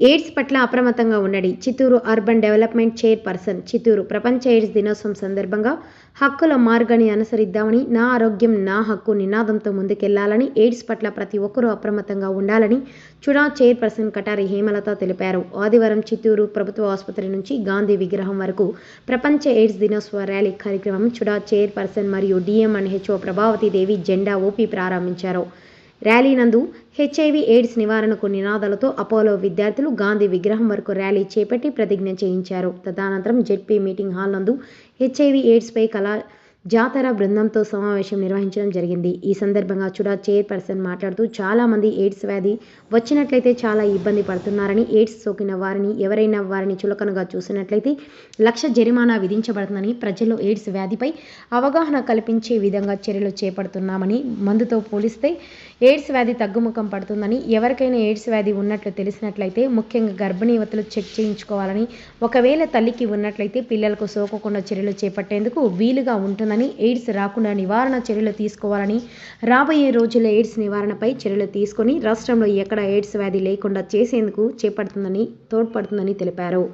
AIDS పట్ల అప్రమత్తంగా ఉండండి Chittoor urban development chairperson Chittoor ప్రపంచ ఎయిడ్స్ దినోత్సవం సందర్భంగా హక్కుల మార్గాన్ని అనుసరిద్దామని నా ఆరోగ్యం నా హక్కు నినాదంతో ముందుకెళ్ళాలని ఎయిడ్స్ పట్ల ప్రతి ఒక్కరూ అప్రమత్తంగా ఉండాలని చుడా చైర్పర్సన్ కటారి హేమలత తెలిపారు. ఆదివారం చిత్తూరు ప్రభుత్వ ఆసుపత్రి నుంచి గాంధీ విగ్రహం వరకు ప్రపంచ ఎయిడ్స్ దినోత్సవ ర్యాలీ కార్యక్రమం చుడా చైర్పర్సన్ మరియు DM and HO Prabhavati Devi జెండా ఊపి ప్రారంభించారు. ర్యాలీ నందు హెచ్ఐవి ఎయిడ్స్ నివారణకు నినాదాలతో అపోలో విద్యార్థులు గాంధీ విగ్రహం వరకు ర్యాలీ చేపట్టి ప్రతిజ్ఞ చేయించారు. తదనంతరం జెడ్పీ మీటింగ్ హాల్ నందు హెచ్ఐవి ఎయిడ్స్పై కళా జాతర బృందంతో సమావేశం నిర్వహించడం జరిగింది. ఈ సందర్భంగా చుడా చైర్పర్సన్ మాట్లాడుతూ చాలామంది ఎయిడ్స్ వ్యాధి వచ్చినట్లయితే చాలా ఇబ్బంది పడుతున్నారని ఎయిడ్స్ సోకిన వారిని ఎవరైనా వారిని చులకనగా చూసినట్లయితే లక్ష జరిమానా విధించబడుతుందని ప్రజల్లో ఎయిడ్స్ వ్యాధిపై అవగాహన కల్పించే విధంగా చర్యలు చేపడుతున్నామని మందుతో పోలిస్తే ఎయిడ్స్ వ్యాధి తగ్గుముఖం పడుతుందని ఎవరికైనా ఎయిడ్స్ వ్యాధి ఉన్నట్లు తెలిసినట్లయితే ముఖ్యంగా గర్భిణీవతులు చెక్ చేయించుకోవాలని ఒకవేళ తల్లికి ఉన్నట్లయితే పిల్లలకు సోకకుండా చర్యలు చేపట్టేందుకు వీలుగా ఉంటుందని ఎయిడ్స్ రాకుండా నివారణ చర్యలు తీసుకోవాలని రాబోయే రోజుల్లో ఎయిడ్స్ నివారణపై చర్యలు తీసుకొని రాష్ట్రంలో ఎక్కడ ఎయిడ్స్ వ్యాధి లేకుండా చేసేందుకు చేపడుతుందని తోడ్పడుతుందని తెలిపారు.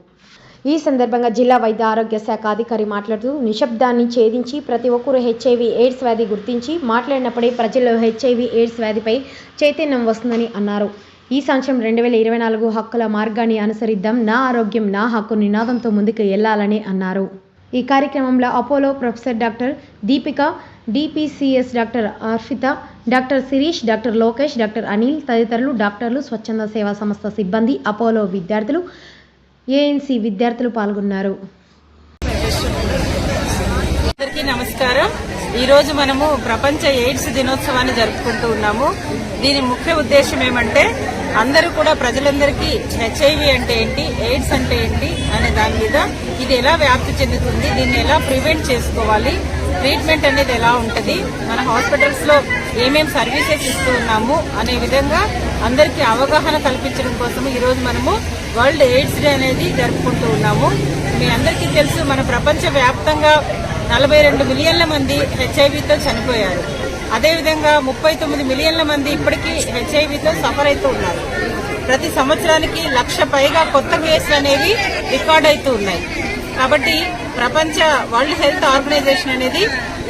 ఈ సందర్భంగా జిల్లా వైద్య ఆరోగ్య శాఖ అధికారి మాట్లాడుతూ నిశ్శబ్దాన్ని ఛేదించి ప్రతి ఒక్కరూ హెచ్ఐవి ఎయిడ్స్ వ్యాధి గుర్తించి మాట్లాడినప్పుడే ప్రజల్లో హెచ్ఐవి ఎయిడ్స్ వ్యాధిపై చైతన్యం వస్తుందని అన్నారు. ఈ సంవత్సరం రెండు వేల ఇరవై నాలుగు హక్కుల మార్గాన్ని అనుసరిద్దాం నా ఆరోగ్యం నా హక్కు నినాదంతో ముందుకు వెళ్ళాలని అన్నారు. ఈ కార్యక్రమంలో Apollo professor doctor Deepika DPCS doctor Arpita doctor Sirish doctor Lokesh doctor Anil తదితరులు డాక్టర్లు స్వచ్ఛంద సేవా సంస్థ సిబ్బంది అపోలో విద్యార్థులు ఏఎన్సీ విద్యార్థులు పాల్గొన్నారు. అందరికీ నమస్కారం. ఈ రోజు మనము ప్రపంచ ఎయిడ్స్ దినోత్సవాన్ని జరుపుకుంటూ ఉన్నాము. దీని ముఖ్య ఉద్దేశం ఏమంటే అందరూ కూడా ప్రజలందరికీ హెచ్ఐవి అంటే ఏంటి ఎయిడ్స్ అంటే ఏంటి అనే దాని మీద ఇది ఎలా వ్యాప్తి చెందుతుంది దీన్ని ఎలా ప్రివెంట్ చేసుకోవాలి ట్రీట్మెంట్ అనేది ఎలా ఉంటుంది మన హాస్పిటల్స్లో ఏమేం సర్వీసెస్ ఇస్తూ ఉన్నాము అనే విధంగా అందరికీ అవగాహన కల్పించడం కోసం ఈరోజు మనము వరల్డ్ ఎయిడ్స్ డే అనేది జరుపుకుంటూ ఉన్నాము. మీ అందరికీ తెలుసు మన ప్రపంచ వ్యాప్తంగా నలభై రెండు మిలియన్ల మంది హెచ్ఐవితో చనిపోయారు. అదేవిధంగా ముప్పై తొమ్మిది మిలియన్ల మంది ఇప్పటికీ హెచ్ఐవితో సఫర్ అవుతూ ఉన్నారు. ప్రతి సంవత్సరానికి లక్ష పైగా కొత్త కేసులు అనేవి రికార్డ్ అవుతూ ఉన్నాయి. కాబట్టి ప్రపంచ వరల్డ్ హెల్త్ ఆర్గనైజేషన్ అనేది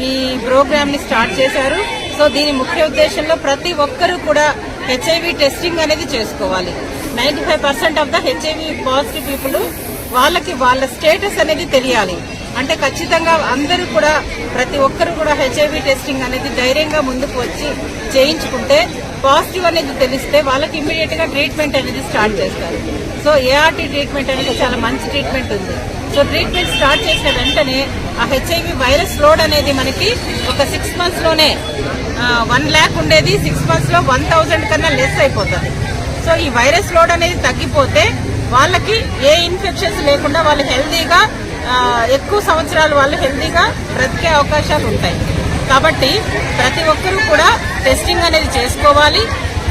ఈ ప్రోగ్రామ్ని స్టార్ట్ చేశారు. సో దీని ముఖ్య ఉద్దేశంలో ప్రతి ఒక్కరూ కూడా హెచ్ఐవి టెస్టింగ్ అనేది చేసుకోవాలి. Ninety five percent of the HIV positive people వాళ్ళకి వాళ్ళ స్టేటస్ అనేది తెలియాలి. అంటే ఖచ్చితంగా అందరూ కూడా ప్రతి ఒక్కరు కూడా హెచ్ఐవి టెస్టింగ్ అనేది ధైర్యంగా ముందుకు వచ్చి చేయించుకుంటే పాజిటివ్ అనేది తెలిస్తే వాళ్ళకి ఇమీడియట్గా ట్రీట్మెంట్ అనేది స్టార్ట్ చేస్తారు. సో ఏఆర్టీ ట్రీట్మెంట్ అనేది చాలా మంచి ట్రీట్మెంట్ ఉంది. సో ట్రీట్మెంట్ స్టార్ట్ చేసిన వెంటనే ఆ హెచ్ఐవి వైరస్ లోడ్ అనేది మనకి ఒక సిక్స్ మంత్స్లోనే వన్ ల్యాక్ ఉండేది. సిక్స్ మంత్స్లో వన్ థౌజండ్ కన్నా లెస్ అయిపోతుంది. సో ఈ వైరస్ లోడ్ అనేది తగ్గిపోతే వాళ్ళకి ఏ ఇన్ఫెక్షన్స్ లేకుండా వాళ్ళు హెల్దీగా ఎక్కువ సంవత్సరాలు వాళ్ళు హెల్దీగా బ్రతికే అవకాశాలు ఉంటాయి. కాబట్టి ప్రతి ఒక్కరూ కూడా టెస్టింగ్ అనేది చేసుకోవాలి.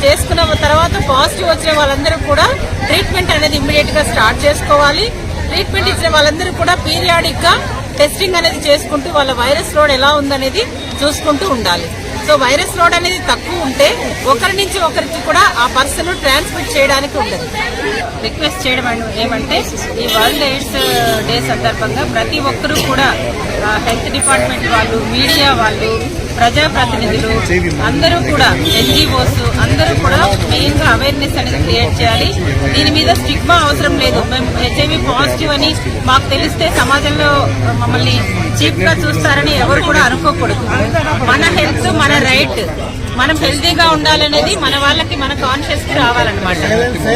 చేసుకున్న తర్వాత పాజిటివ్ వచ్చిన వాళ్ళందరూ కూడా ట్రీట్మెంట్ అనేది ఇమ్మీడియట్గా స్టార్ట్ చేసుకోవాలి. ట్రీట్మెంట్ ఇచ్చిన వాళ్ళందరూ కూడా పీరియాడిక్గా టెస్టింగ్ అనేది చేసుకుంటూ వాళ్ళ వైరస్ లోడ్ ఎలా ఉందనేది చూసుకుంటూ ఉండాలి. సో వైరస్ లోడ్ అనేది తక్కువ ఉంటే ఒకరి నుంచి ఒకరికి కూడా ఆ పర్సన్ ట్రాన్స్మిట్ చేయడానికి ఉండదు. రిక్వెస్ట్ చేయడం ఏమంటే ఈ వరల్డ్ ఎయిడ్స్ డే సందర్భంగా ప్రతి ఒక్కరూ కూడా హెల్త్ డిపార్ట్మెంట్ వాళ్ళు మీడియా వాళ్ళు ప్రజాప్రతినిధులు అందరూ కూడా ఎన్జిఓస్ అందరూ కూడా మెయిన్గా అవేర్నెస్ అనేది క్రియేట్ చేయాలి. దీని మీద స్టిగ్మా అవసరం లేదు. మేము హెచ్ఐవి పాజిటివ్ అని మాకు తెలిస్తే సమాజంలో మమ్మల్ని చీప్గా చూస్తారని ఎవరు కూడా అనుకోకూడదు. మన హెల్త్ మన రైట్. మనం హెల్తీగా ఉండాలనేది మన వాళ్ళకి మన కాన్షియస్కి రావాలన్నమాట.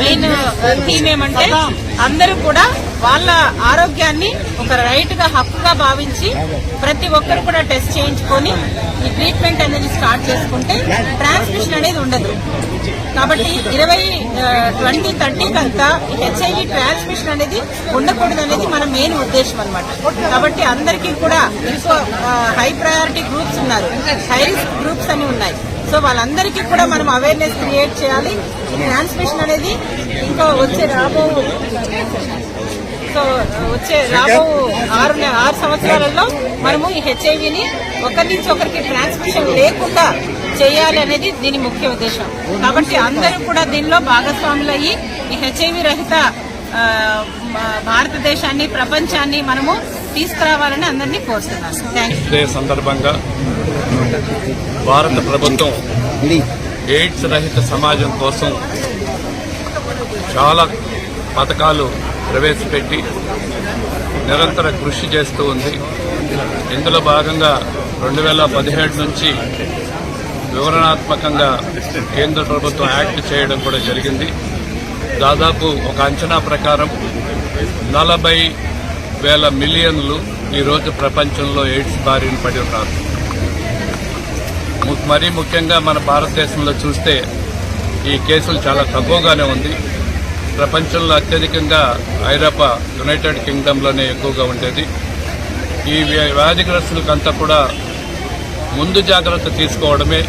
మెయిన్ థీమ్ ఏమంటే అందరూ కూడా వాళ్ళ ఆరోగ్యాన్ని ఒక రైట్గా హక్కుగా భావించి ప్రతి ఒక్కరు కూడా టెస్ట్ చేయించుకొని ఈ ట్రీట్మెంట్ అనేది స్టార్ట్ చేసుకుంటే ట్రాన్స్మిషన్ అనేది ఉండదు. కాబట్టి ఇరవై ట్వంటీ థర్టీ కంతా హెచ్ఐవి ట్రాన్స్మిషన్ అనేది ఉండకూడదు అనేది మన మెయిన్ ఉద్దేశం అనమాట కాబట్టి అందరికీ కూడా ఎక్కువ హై ప్రయారిటీ గ్రూప్స్ ఉన్నారు. హై రిస్క్ గ్రూప్స్ అని ఉన్నాయి. సో వాళ్ళందరికీ కూడా మనం అవేర్నెస్ క్రియేట్ చేయాలి. ఈ ట్రాన్స్మిషన్ అనేది ఇంకా వచ్చే రాబో సో వచ్చే రాబో ఆరు ఆరు సంవత్సరాలలో మనము ఈ హెచ్ఐవిని ఒకరి నుంచి ఒకరికి ట్రాన్స్మిషన్ లేకుండా చేయాలి అనేది దీని ముఖ్య ఉద్దేశం. కాబట్టి అందరూ కూడా దీనిలో భాగస్వాములయ్యి ఈ హెచ్ఐవి రహిత భారతదేశాన్ని ప్రపంచాన్ని మనము తీసుకురావాలని అందరినీ కోరుతున్నాను. థ్యాంక్ యూ సందర్భంగా భారత ప్రభుత్వం ఎయిడ్స్ రహిత సమాజం కోసం చాలా పథకాలు ప్రవేశపెట్టి నిరంతర కృషి చేస్తూ ఉంది. ఇందులో భాగంగా రెండు వేల పదిహేడు నుంచి వివరణాత్మకంగా కేంద్ర ప్రభుత్వం యాక్ట్ చేయడం కూడా జరిగింది. దాదాపు ఒక అంచనా ప్రకారం నలభై వేల మిలియన్లు ఈరోజు ప్రపంచంలో ఎయిడ్స్ బారిన పడి ఉన్నారు. మరీ ముఖ్యంగా మన భారతదేశంలో చూస్తే ఈ కేసులు చాలా తక్కువగానే ఉంది. ప్రపంచంలో అత్యధికంగా ఐరోపా యునైటెడ్ కింగ్డమ్లోనే ఎక్కువగా ఉండేది. ఈ వ్యాధిగ్రస్తులకంతా కూడా ముందు జాగ్రత్త తీసుకోవడమే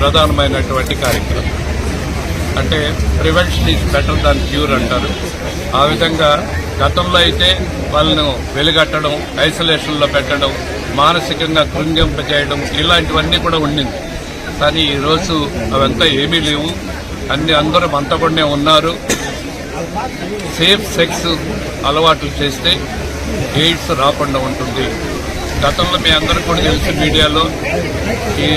ప్రధానమైనటువంటి కార్యక్రమం. అంటే prevention is better than cure అంటారు. ఆ విధంగా గతంలో అయితే వాళ్ళను వెలుగట్టడం ఐసోలేషన్లో పెట్టడం మానసికంగా కృంగింపజేయడం ఇలాంటివన్నీ కూడా ఉండింది. కానీ ఈరోజు అవంతా ఏమీ లేవు. అన్ని అందరూ మంతపడినే ఉన్నారు. సేఫ్ సెక్స్ అలవాట్లు చేస్తే ఎయిడ్స్ రాకుండా ఉంటుంది. గతంలో మీ అందరూ కూడా తెలుసు మీడియాలో ఈ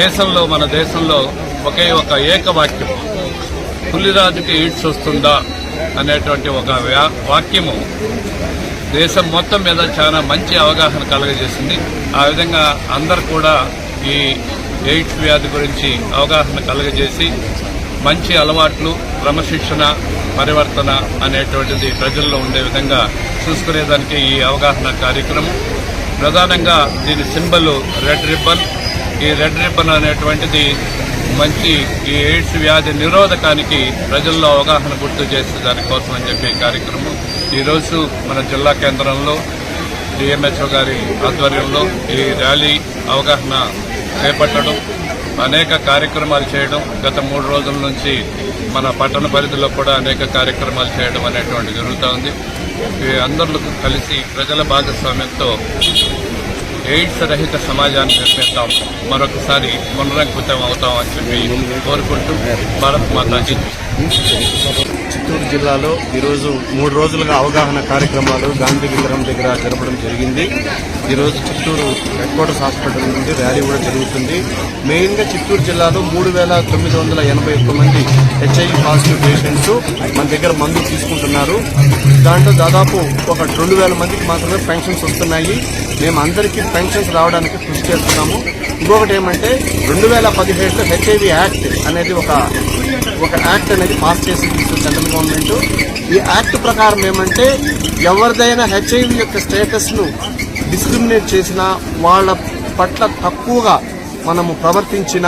దేశంలో మన దేశంలో ఒకే ఒక ఏకవాక్యం. పులిరాజుకి ఎయిడ్స్ వస్తుందా అనేటువంటి ఒక వాక్యము. దేశం మొత్తం మీద చాలా మంచి అవగాహన కలగజేసింది. ఆ విధంగా అందరు కూడా ఈ ఎయిడ్స్ వ్యాధి గురించి అవగాహన కలగజేసి మంచి అలవాట్లు క్రమశిక్షణ పరివర్తన అనేటువంటిది ప్రజల్లో ఉండే విధంగా చూసుకునేదానికి ఈ అవగాహన కార్యక్రమం. ప్రధానంగా దీని సింబల్ రెడ్ రిబ్బన్. ఈ రెడ్ రిబ్బన్ అనేటువంటిది మంచి ఈ ఎయిడ్స్ వ్యాధి నిరోధకానికి ప్రజల్లో అవగాహన గుర్తు చేసే దానికోసం అని చెప్పి కార్యక్రమం. ఈరోజు మన జిల్లా కేంద్రంలో డిఎంహెచ్ఓ గారి ఆధ్వర్యంలో ఈ ర్యాలీ అవగాహన చేపట్టడం అనేక కార్యక్రమాలు చేయడం గత మూడు రోజుల నుంచి మన పట్టణ పరిధిలో కూడా అనేక కార్యక్రమాలు చేయడం అనేటువంటి జరుగుతూ ఉంది. అందరూ కలిసి ప్రజల భాగస్వామ్యంతో ఎయిడ్స్ రహిత సమాజాన్ని నిర్మిస్తాం. మరొకసారి పునరంకితం అవుతాం అని చెప్పి కోరుకుంటూ భారత్ మాతాజీ చిత్తూరు జిల్లాలో ఈరోజు మూడు రోజులుగా అవగాహన కార్యక్రమాలు గాంధీ విగ్రహం దగ్గర జరపడం జరిగింది. ఈరోజు చిత్తూరు హెడ్ క్వార్టర్స్ హాస్పిటల్ నుండి ర్యాలీ కూడా జరుగుతుంది. మెయిన్గా చిత్తూరు జిల్లాలో మూడు వేల తొమ్మిది వందల ఎనభై ఒక్క మంది హెచ్ఐవి పాజిటివ్ పేషెంట్స్ మన దగ్గర మందులు తీసుకుంటున్నారు. దాంట్లో దాదాపు ఒక రెండు వేల మందికి మాత్రమే పెన్షన్స్ వస్తున్నాయి. మేము అందరికీ పెన్షన్స్ రావడానికి కృషి చేస్తున్నాము. ఇంకొకటి ఏమంటే రెండు వేల పదిహేడులో హెచ్ఐవి యాక్ట్ అనేది ఒక ఒక యాక్ట్ అనేది పాస్ చేసింది సెంట్రల్ గవర్నమెంట్. ఈ యాక్ట్ ప్రకారం ఏమంటే ఎవరిదైనా హెచ్ఐవి యొక్క స్టేటస్ను డిస్క్రిమినేట్ చేసినా వాళ్ళ పట్ల తక్కువగా మనము ప్రవర్తించిన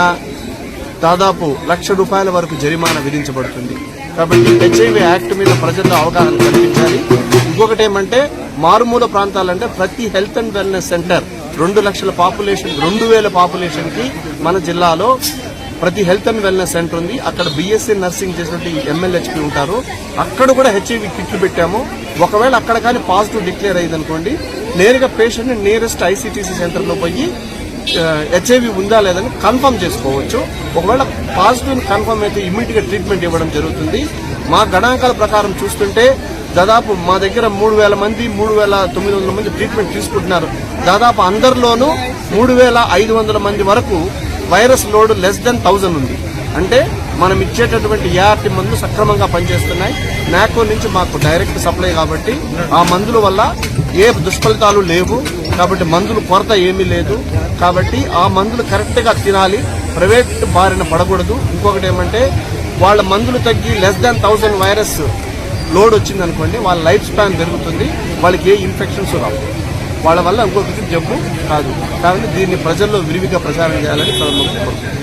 దాదాపు లక్ష రూపాయల వరకు జరిమానా విధించబడుతుంది. కాబట్టి హెచ్ఐవి యాక్ట్ మీద ప్రజల్లో అవగాహన కల్పించాలి. ఇంకొకటి ఏమంటే మారుమూల ప్రాంతాలంటే ప్రతి హెల్త్ అండ్ వెల్నెస్ సెంటర్ రెండు లక్షల పాపులేషన్ రెండు వేల పాపులేషన్కి మన జిల్లాలో ప్రతి హెల్త్ అండ్ వెల్నెస్ సెంటర్ ఉంది. అక్కడ బీఎస్సీ నర్సింగ్ చేసినటువంటి ఎమ్మెల్యేహెచ్పి ఉంటారు. అక్కడ కూడా హెచ్ఐవి కిట్లు పెట్టాము. ఒకవేళ అక్కడ కానీ పాజిటివ్ డిక్లేర్ అయ్యింది అనుకోండి నేరుగా పేషెంట్ నియరెస్ట్ ఐసీటీసీ సెంటర్లో పోయి హెచ్ఐవి ఉందా లేదని కన్ఫర్మ్ చేసుకోవచ్చు. ఒకవేళ పాజిటివ్ కన్ఫర్మ్ అయితే ఇమీడియట్గా ట్రీట్మెంట్ ఇవ్వడం జరుగుతుంది. మా గణాంకాల ప్రకారం చూస్తుంటే దాదాపు మా దగ్గర మూడు వేల మంది మూడు వేల తొమ్మిది వందల మంది ట్రీట్మెంట్ తీసుకుంటున్నారు. దాదాపు అందరిలోనూ మూడు వేల ఐదు వందల మంది వరకు virus load less than thousand ఉంది. అంటే మనం ఇచ్చేటటువంటి ఏఆర్టీ మందులు సక్రమంగా పనిచేస్తున్నాయి. నాకో నుంచి మాకు డైరెక్ట్ సప్లై కాబట్టి ఆ మందుల వల్ల ఏ దుష్ఫలితాలు లేవు. కాబట్టి మందులు కొరత ఏమీ లేదు. కాబట్టి ఆ మందులు కరెక్ట్గా తినాలి. ప్రైవేట్ బారిన పడకూడదు. ఇంకొకటి ఏమంటే వాళ్ళ మందులు తగ్గి less than thousand virus load వచ్చింది అనుకోండి వాళ్ళ లైఫ్ స్పాన్ పెరుగుతుంది. వాళ్ళకి ఏ ఇన్ఫెక్షన్స్ రావు. వాళ్ళ వల్ల ఇంకొకరికి జబ్బు కాదు కాబట్టి దీన్ని ప్రజల్లో విరివిగా ప్రచారం చేయాలని ప్రధానమంత్రి